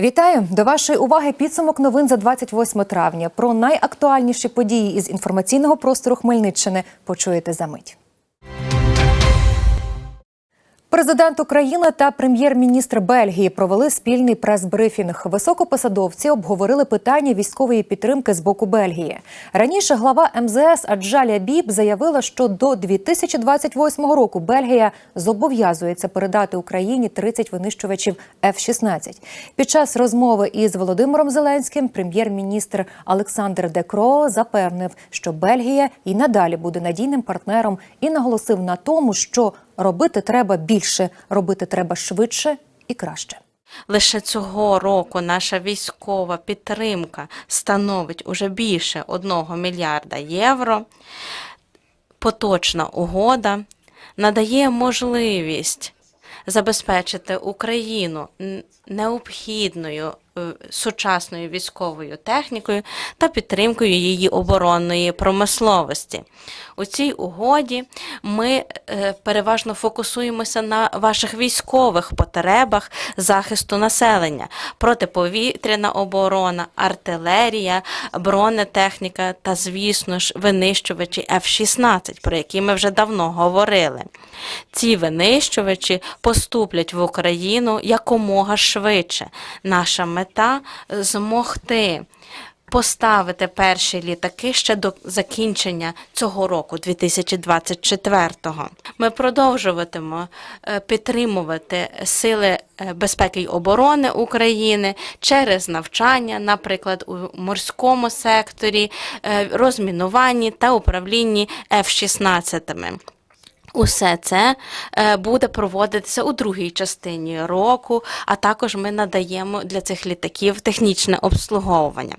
Вітаю до вашої уваги підсумок новин за 28 травня. Про найактуальніші події із інформаційного простору Хмельниччини почуєте за мить. Президент України та прем'єр-міністр Бельгії провели спільний прес-брифінг. Високопосадовці обговорили питання військової підтримки з боку Бельгії. Раніше глава МЗС Аджаля Біб заявила, що до 2028 року Бельгія зобов'язується передати Україні 30 винищувачів F-16. Під час розмови із Володимиром Зеленським прем'єр-міністр Олександр Декро запевнив, що Бельгія і надалі буде надійним партнером і наголосив на тому, що робити треба більше, робити треба швидше і краще. Лише цього року наша військова підтримка становить уже більше 1 мільярда євро. Поточна угода надає можливість забезпечити Україну необхідною сучасною військовою технікою та підтримкою її оборонної промисловості. У цій угоді ми е, переважно фокусуємося на ваших військових потребах захисту населення, протиповітряна оборона, артилерія, бронетехніка та, звісно ж, винищувачі F-16, про які ми вже давно говорили. Ці винищувачі поступлять в Україну якомога швидше. Наша мета е, змогти поставити перші літаки ще до закінчення цього року, 2024-го. Ми продовжуватимемо е, підтримувати сили е, безпеки й оборони України через навчання, наприклад, у морському секторі, е, розмінуванні та управлінні F-16. Усе це е, буде проводитися у другій частині року, а також ми надаємо для цих літаків технічне обслуговування.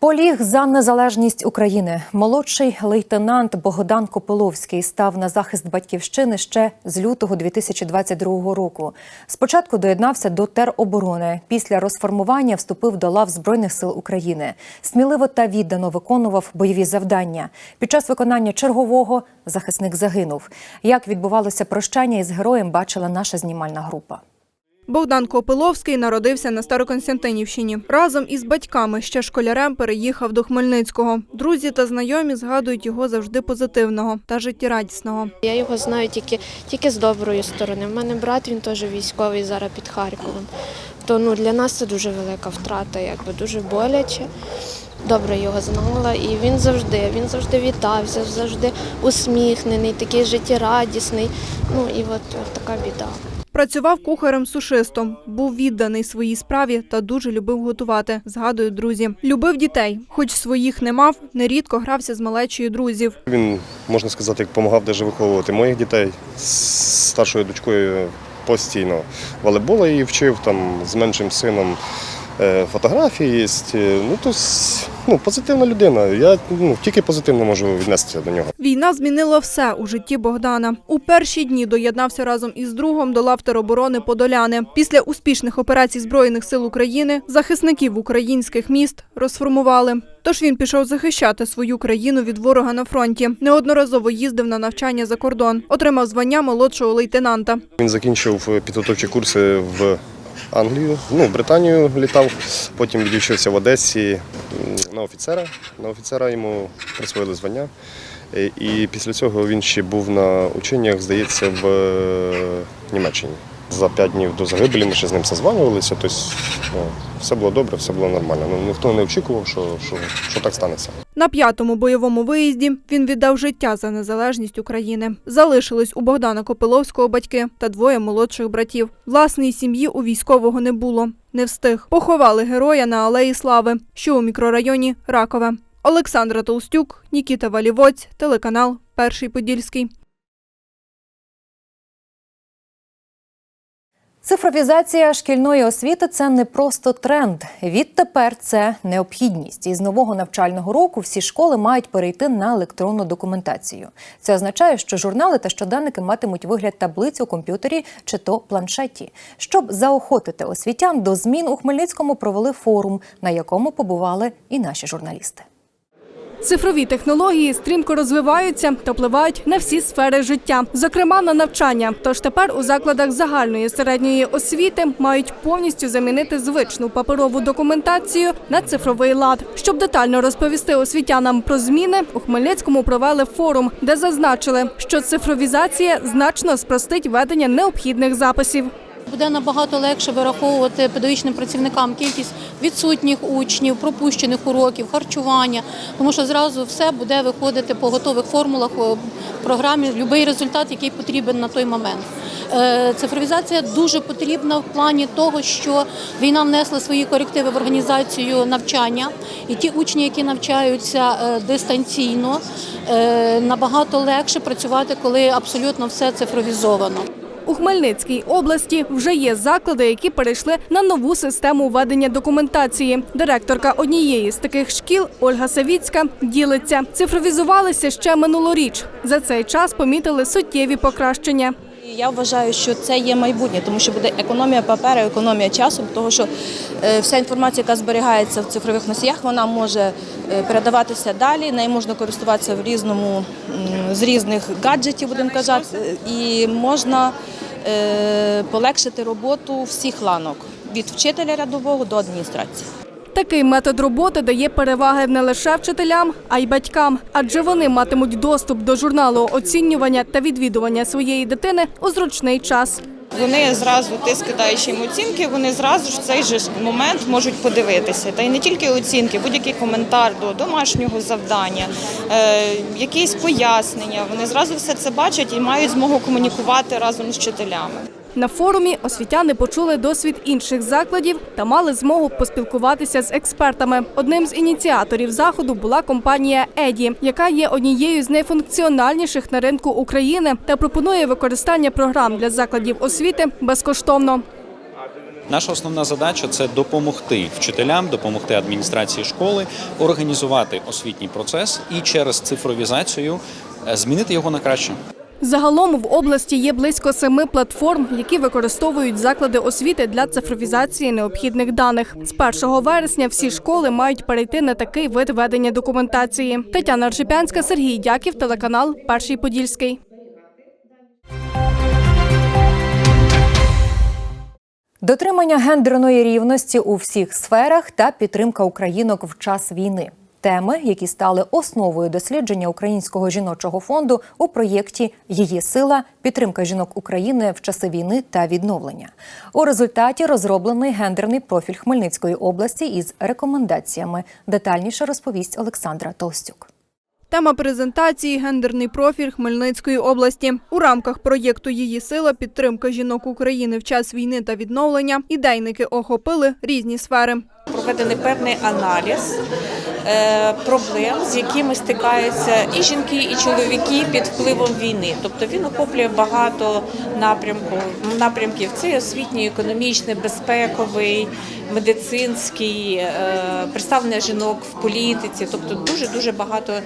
Поліг за незалежність України. Молодший лейтенант Богдан Копиловський став на захист батьківщини ще з лютого 2022 року. Спочатку доєднався до тероборони. Після розформування вступив до лав Збройних сил України. Сміливо та віддано виконував бойові завдання. Під час виконання чергового захисник загинув. Як відбувалося прощання із героєм, бачила наша знімальна група. Богдан Копиловський народився на Староконстантинівщині. Разом із батьками ще школярем переїхав до Хмельницького. Друзі та знайомі згадують його завжди позитивного та життєрадісного. Я його знаю тільки, тільки з доброї сторони. У мене брат, він теж військовий зараз під Харковом. То ну, для нас це дуже велика втрата, якби дуже боляче. Добре його знала, і він завжди, він завжди вітався, завжди усміхнений, такий життєрадісний. Ну і от, от така біда. Працював кухарем-сушистом, був відданий своїй справі та дуже любив готувати, згадують друзі. Любив дітей, хоч своїх не мав, нерідко грався з малечою друзів. Він, можна сказати, допомагав даже виховувати моїх дітей з старшою дочкою постійно волейбола її вчив, там, з меншим сином фотографії є. Ну, то, ну, позитивна людина. Я ну, тільки позитивно можу віднестися до нього. Війна змінила все у житті Богдана. У перші дні доєднався разом із другом до лав тероборони Подоляни. Після успішних операцій Збройних сил України захисників українських міст розформували. Тож він пішов захищати свою країну від ворога на фронті. Неодноразово їздив на навчання за кордон, отримав звання молодшого лейтенанта. Він закінчив підготовчі курси в Англію, ну, Британію літав, потім відучився в Одесі на офіцера. На офіцера йому присвоїли звання. І після цього він ще був на ученнях, здається, в е, Німеччині. За п'ять днів до загибелі ми ще з ним созванювалися. Тобто все було добре, все було нормально. Ну, ніхто не очікував, що, що, що так станеться. На п'ятому бойовому виїзді він віддав життя за незалежність України. Залишились у Богдана Копиловського батьки та двоє молодших братів. Власної сім'ї у військового не було. Не встиг. Поховали героя на Алеї Слави, що у мікрорайоні Ракове. Олександра Толстюк, Нікіта Валівоць, телеканал Перший Подільський. Цифровізація шкільної освіти це не просто тренд. Відтепер це необхідність. І з нового навчального року всі школи мають перейти на електронну документацію. Це означає, що журнали та щоденники матимуть вигляд таблиць у комп'ютері чи то планшеті. Щоб заохотити освітян до змін у Хмельницькому провели форум, на якому побували і наші журналісти. Цифрові технології стрімко розвиваються та впливають на всі сфери життя, зокрема на навчання. Тож тепер у закладах загальної середньої освіти мають повністю замінити звичну паперову документацію на цифровий лад. Щоб детально розповісти освітянам про зміни, у Хмельницькому провели форум, де зазначили, що цифровізація значно спростить ведення необхідних записів. Буде набагато легше вираховувати педагогічним працівникам кількість відсутніх учнів, пропущених уроків, харчування, тому що зразу все буде виходити по готових формулах у програмі, будь-який результат, який потрібен на той момент. Е, Цифровізація дуже потрібна в плані того, що війна внесла свої корективи в організацію навчання, і ті учні, які навчаються е, дистанційно, е, набагато легше працювати, коли абсолютно все цифровізовано. У Хмельницькій області вже є заклади, які перейшли на нову систему ведення документації. Директорка однієї з таких шкіл Ольга Савіцька ділиться. Цифровізувалися ще минулоріч. За цей час помітили суттєві покращення. Я вважаю, що це є майбутнє, тому що буде економія паперу, економія часу, тому що е, вся інформація, яка зберігається в цифрових носіях, вона може е, передаватися далі, нею можна користуватися в різному з різних гаджетів, будемо казати, і можна е, полегшити роботу всіх ланок від вчителя рядового до адміністрації. Такий метод роботи дає переваги не лише вчителям, а й батькам, адже вони матимуть доступ до журналу оцінювання та відвідування своєї дитини у зручний час. Вони зразу ти скидаєш їм оцінки, вони зразу ж в цей же момент можуть подивитися. Та й не тільки оцінки, будь-який коментар до домашнього завдання, е, якісь пояснення. Вони зразу все це бачать і мають змогу комунікувати разом з вчителями. На форумі освітяни почули досвід інших закладів та мали змогу поспілкуватися з експертами. Одним з ініціаторів заходу була компанія Еді, яка є однією з найфункціональніших на ринку України та пропонує використання програм для закладів освіти безкоштовно. Наша основна задача це допомогти вчителям, допомогти адміністрації школи організувати освітній процес і через цифровізацію е, змінити його на краще. Загалом в області є близько семи платформ, які використовують заклади освіти для цифровізації необхідних даних. З 1 вересня всі школи мають перейти на такий вид ведення документації. Тетяна Аршипянська, Сергій Дяків, телеканал Перший Подільський. Дотримання гендерної рівності у всіх сферах та підтримка українок в час війни. Теми, які стали основою дослідження Українського жіночого фонду у проєкті Її сила підтримка жінок України в часи війни та відновлення. У результаті розроблений гендерний профіль Хмельницької області із рекомендаціями. Детальніше розповість Олександра Толстюк. Тема презентації гендерний профіль Хмельницької області у рамках проєкту Її сила підтримка жінок України в час війни та відновлення. Ідейники охопили різні сфери. проведений певний аналіз проблем, з якими стикаються і жінки, і чоловіки під впливом війни. Тобто він охоплює багато напрямку, напрямків. Це освітній, економічний, безпековий, медицинський, е, представлення жінок в політиці. Тобто дуже дуже багато, е,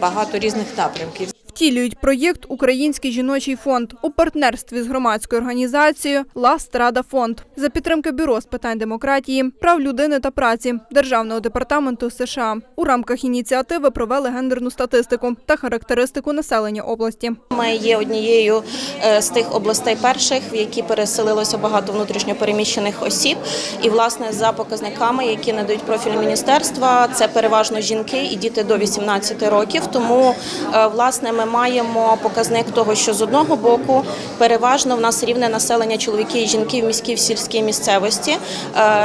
багато різних напрямків. Втілюють проєкт Український жіночий фонд у партнерстві з громадською організацією Ласт Рада Фонд за підтримки бюро з питань демократії, прав людини та праці Державного департаменту США. У рамках ініціативи провели гендерну статистику та характеристику населення області. Ми є однією е, з тих областей перших, в які переселилося багато внутрішньопереміщених осіб. І власне за показниками, які надають профілі міністерства, це переважно жінки і діти до 18 років. Тому е, власне ми маємо показник того, що з одного боку переважно в нас рівне населення чоловіки і жінки в міській в сільській місцевості. Е,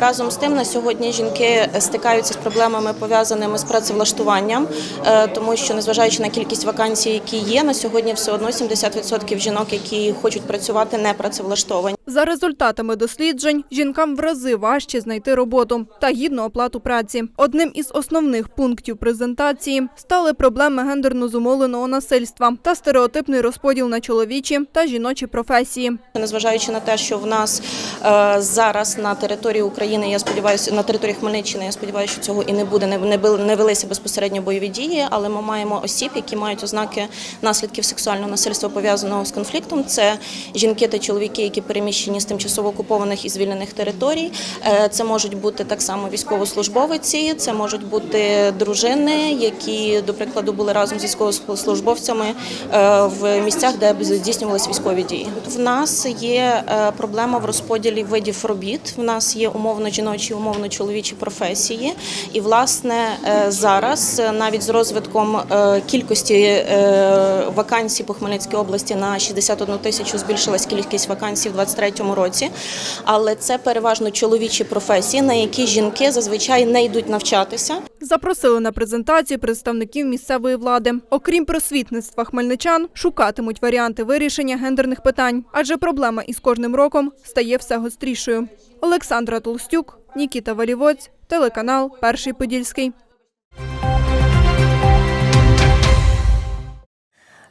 Разом з тим на сьогодні жінки стикаються з проблемами пов'язаними з працевлаштуванням, е, тому що незважаючи на кількість вакансій, які є, на сьогодні все одно 70% жінок, які хочуть працювати, не працевлаштовані. За результатами досліджень, жінкам в рази важче знайти роботу та гідну оплату праці. Одним із основних пунктів презентації стали проблеми гендерно зумовленого насильства. Суспільства та стереотипний розподіл на чоловічі та жіночі професії. Незважаючи на те, що в нас е, зараз на території України, я сподіваюся, на території Хмельниччини, я сподіваюся, що цього і не буде, не, велися безпосередньо бойові дії, але ми маємо осіб, які мають ознаки наслідків сексуального насильства пов'язаного з конфліктом. Це жінки та чоловіки, які переміщені з тимчасово окупованих і звільнених територій. Е, Це можуть бути так само військовослужбовиці, це можуть бути дружини, які, до прикладу, були разом з військовослужбовцями е, в місцях, де здійснювалися військові дії. В нас є е, проблема в розподілі видів робіт. В нас є умовно жіночі, умовно чоловічі професії. І власне е, зараз навіть з розвитком кількості вакансій по Хмельницькій області на 61 тисячу збільшилась кількість вакансій в 2023 році. Але це переважно чоловічі професії, на які жінки зазвичай не йдуть навчатися. Запросили на презентацію представників місцевої влади. Окрім просвітництва хмельничан, шукатимуть варіанти вирішення гендерних питань, адже проблема із кожним роком стає все гострішою. Олександра Толстюк, Нікіта Валівоць, телеканал Перший Подільський.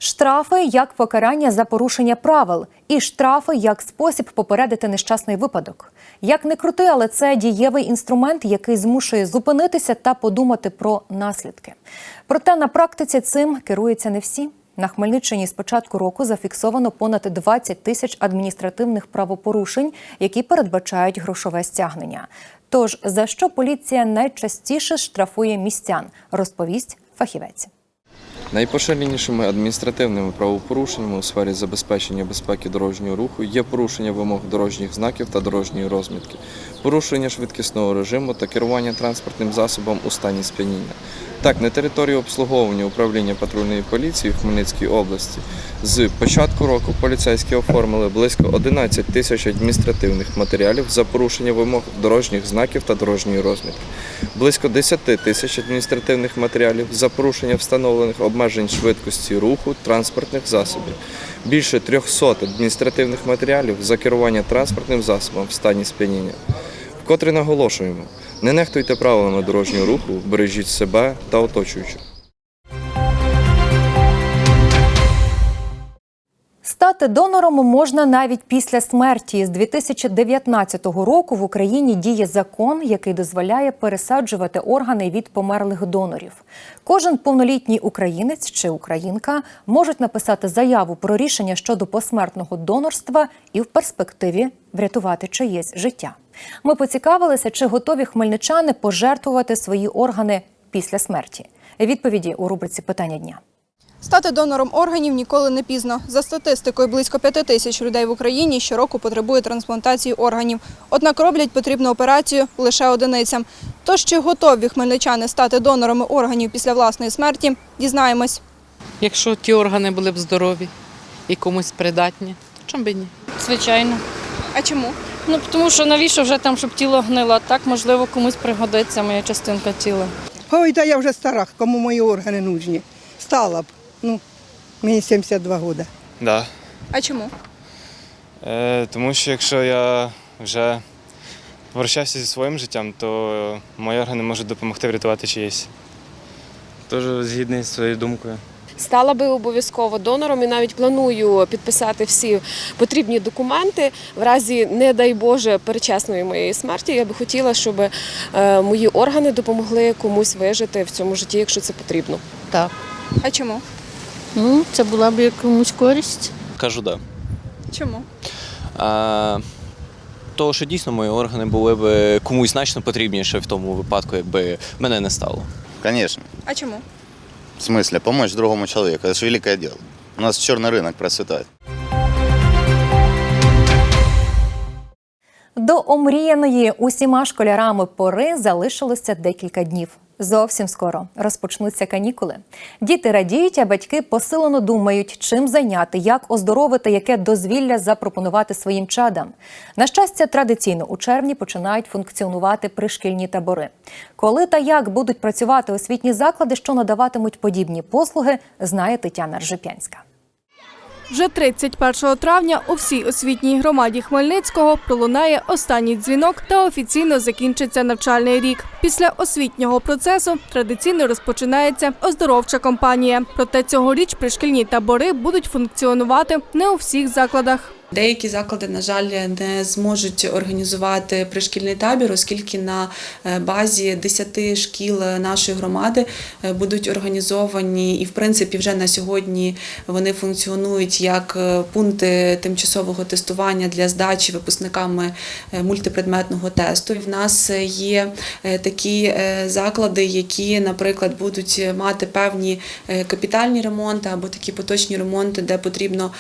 Штрафи як покарання за порушення правил, і штрафи як спосіб попередити нещасний випадок. Як не крути, але це дієвий інструмент, який змушує зупинитися та подумати про наслідки. Проте на практиці цим керуються не всі. На Хмельниччині з початку року зафіксовано понад 20 тисяч адміністративних правопорушень, які передбачають грошове стягнення. Тож за що поліція найчастіше штрафує містян, розповість фахівець. Найпоширенішими адміністративними правопорушеннями у сфері забезпечення безпеки дорожнього руху є порушення вимог дорожніх знаків та дорожньої розмітки, порушення швидкісного режиму та керування транспортним засобом у стані сп'яніння. Так, на території обслуговування управління патрульної поліції в Хмельницькій області з початку року поліцейські оформили близько 11 тисяч адміністративних матеріалів за порушення вимог дорожніх знаків та дорожньої розмітки, близько 10 тисяч адміністративних матеріалів за порушення встановлених обмежень швидкості руху транспортних засобів, більше 300 адміністративних матеріалів за керування транспортним засобом в стані сп'яніння. Вкотре наголошуємо, не нехтуйте правилами дорожнього руху, бережіть себе та оточуючих. Стати донором можна навіть після смерті. З 2019 року в Україні діє закон, який дозволяє пересаджувати органи від померлих донорів. Кожен повнолітній українець чи українка можуть написати заяву про рішення щодо посмертного донорства і в перспективі врятувати чиєсь життя. Ми поцікавилися, чи готові хмельничани пожертвувати свої органи після смерті. Відповіді у рубриці питання дня. Стати донором органів ніколи не пізно. За статистикою, близько п'яти тисяч людей в Україні щороку потребує трансплантації органів. Однак роблять потрібну операцію лише одиницям. Тож чи готові хмельничани стати донорами органів після власної смерті, дізнаємось. Якщо ті органи були б здорові і комусь придатні, то чому б і ні? Звичайно. А чому? Ну тому що навіщо вже там, щоб тіло гнило? Так, можливо, комусь пригодиться моя частинка тіла. Ой, та я вже стара, кому мої органи нужні. Стала б. Ну, мені 72 роки. Да. А чому? Е, тому що якщо я вже прощався зі своїм життям, то мої органи можуть допомогти врятувати чиєсь. Тож згідний з своєю думкою. Стала би обов'язково донором і навіть планую підписати всі потрібні документи. В разі, не дай Боже, перечесної моєї смерті. Я би хотіла, щоб е, мої органи допомогли комусь вижити в цьому житті, якщо це потрібно. Так. А чому? Ну, це була б якомусь користь. Кажу, да. Чому? А, того, що дійсно мої органи були б комусь значно потрібніше в тому випадку, якби мене не стало. Конечно. А чому? В смысле, помочь другому человеку. Это же великое дело. У нас черный рынок процветает. До омріяної усіма школярами пори залишилося декілька днів. Зовсім скоро розпочнуться канікули. Діти радіють, а батьки посилено думають, чим зайняти, як оздоровити, яке дозвілля запропонувати своїм чадам. На щастя, традиційно у червні починають функціонувати пришкільні табори. Коли та як будуть працювати освітні заклади, що надаватимуть подібні послуги, знає Тетяна Ржепянська. Вже 31 травня у всій освітній громаді Хмельницького пролунає останній дзвінок та офіційно закінчиться навчальний рік. Після освітнього процесу традиційно розпочинається оздоровча кампанія. Проте цьогоріч пришкільні табори будуть функціонувати не у всіх закладах. Деякі заклади, на жаль, не зможуть організувати пришкільний табір, оскільки на е, базі 10 шкіл нашої громади е, будуть організовані, і в принципі вже на сьогодні вони функціонують як е, пункти тимчасового тестування для здачі випускниками мультипредметного тесту. В нас є такі заклади, які, наприклад, будуть мати певні капітальні ремонти або такі поточні ремонти, де потрібно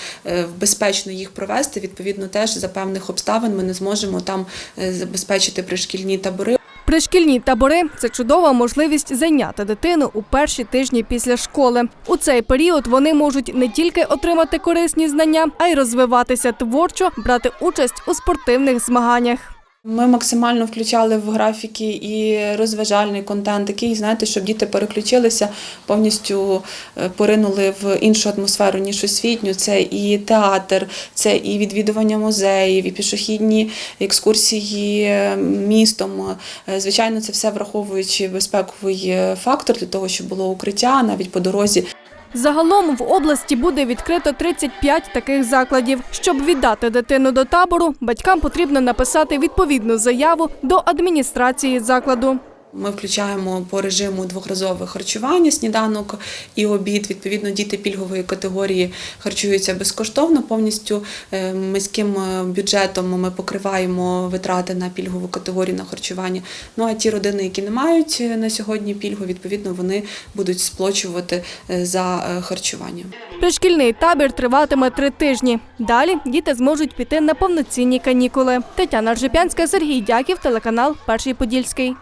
безпечно їх провести. Відповідно, теж за певних обставин ми не зможемо там е, забезпечити пришкільні табори. Пришкільні табори це чудова можливість зайняти дитину у перші тижні після школи. У цей період вони можуть не тільки отримати корисні знання, а й розвиватися творчо, брати участь у спортивних змаганнях. Ми максимально включали в графіки і розважальний контент, такий, знаєте, щоб діти переключилися, повністю е, поринули в іншу атмосферу, ніж освітню. Це і театр, це і відвідування музеїв, і пішохідні екскурсії містом. Е, Звичайно, це все враховуючи безпековий е, фактор для того, щоб було укриття навіть по дорозі. Загалом в області буде відкрито 35 таких закладів. Щоб віддати дитину до табору, батькам потрібно написати відповідну заяву до адміністрації закладу. Ми включаємо по режиму двохразове харчування, сніданок і обід. Відповідно, діти пільгової категорії харчуються безкоштовно. Повністю е, міським е, бюджетом ми покриваємо витрати на пільгову категорію на харчування. Ну а ті родини, які не мають е, на сьогодні пільгу, відповідно вони будуть сплачувати за харчування. Пришкільний табір триватиме три тижні. Далі діти зможуть піти на повноцінні канікули. Тетяна Ржепянська, Сергій Дяків, телеканал Перший Подільський.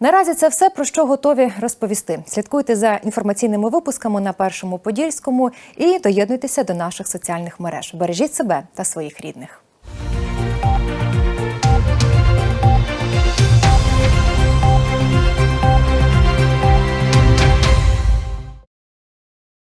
Наразі це все про що готові розповісти. Слідкуйте за інформаційними випусками на першому подільському і доєднуйтеся до наших соціальних мереж. Бережіть себе та своїх рідних.